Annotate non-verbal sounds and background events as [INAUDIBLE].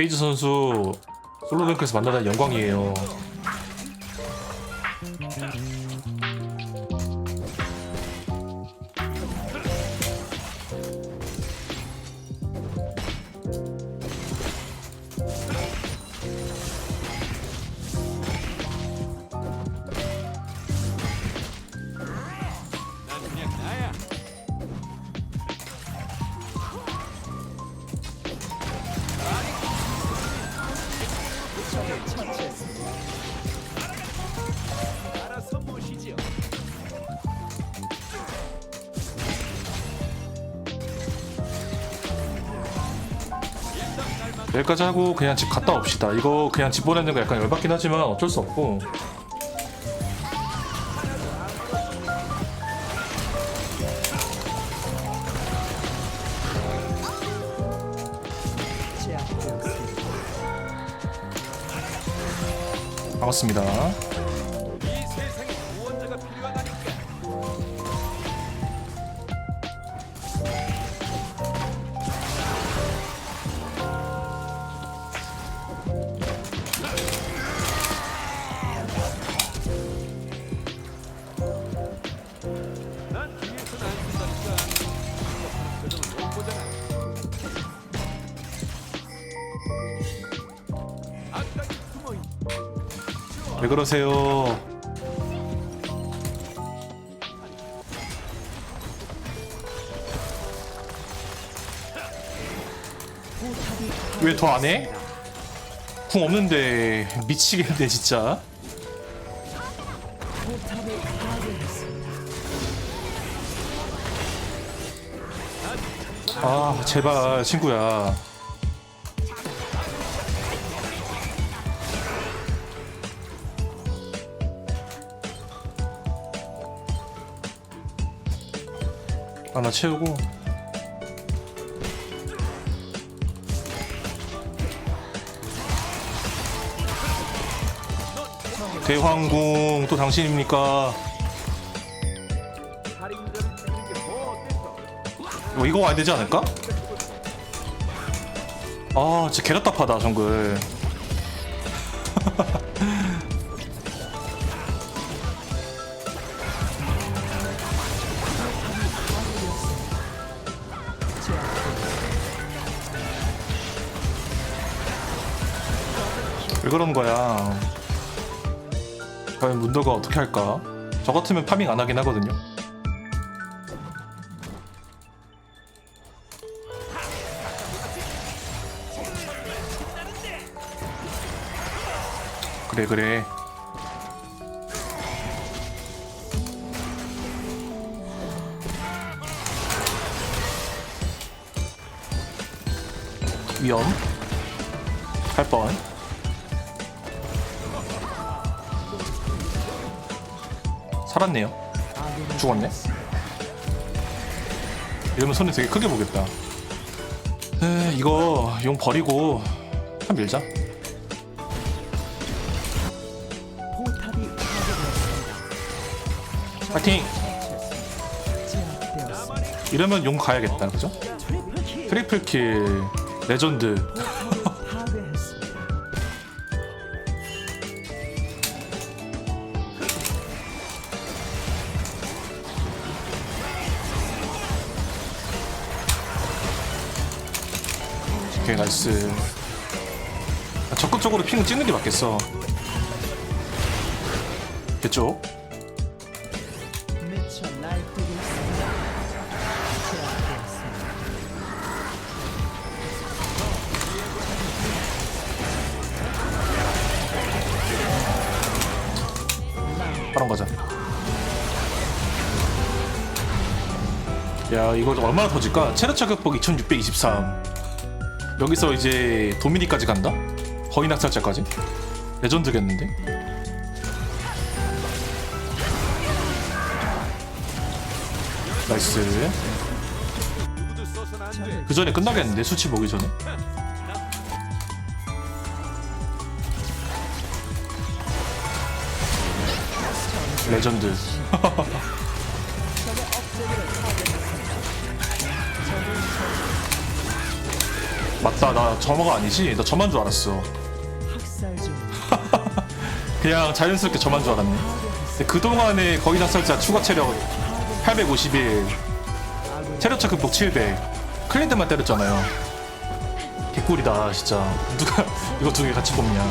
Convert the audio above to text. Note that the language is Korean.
페이지 선수 솔로 랭크에서 만나다니 영광이에요. 여기까지 하고 그냥 집 갔다 옵시다. 이거 그냥 집 보내는 거 약간 열받긴 하지만 어쩔 수 없고. 반갑습니다. 왜 그러세요? 왜 더 안 해? 궁 없는데 미치겠네 진짜. 아 제발 친구야. 하나 채우고 대황궁 또 당신입니까? 뭐 이거 와야 되지 않을까? 아 진짜 개답답하다 정글 [LAUGHS] 그러는 거야. 과연 문도가 어떻게 할까? 저 같으면 파밍 안 하긴 하거든요. 그래 그래. 위험. 할 뻔 살았네요 죽었네 이러면 손에 되게 크게 보겠다 에 이거 용 버리고 한 밀자. 파이팅. 이러면 용 가야겠다 그죠? 트리플 킬. 트리플 킬 레전드 오케이 나이스 아, 적극적으로 핑을 찍는 게 맞겠어 됐죠? 야 이거 얼마나 터질까? 체력 자격폭 2623 여기서 이제 도미니까지 간다? 거인 낙찰자까지? 레전드겠는데? 나이스. 그 전에 끝나겠는데 수치 보기 전에 레전드 [LAUGHS] 맞다 나 점어가 아니지? 나 점한 줄 알았어. [LAUGHS] 그냥 자연스럽게 점한 줄 알았네. 근데 그동안에 거의 낙살자 추가 체력 851 체력차 극복 700 클랜드만 때렸잖아요. 개꿀이다 진짜. 누가 [LAUGHS] 이거 두 개 같이 뽑냐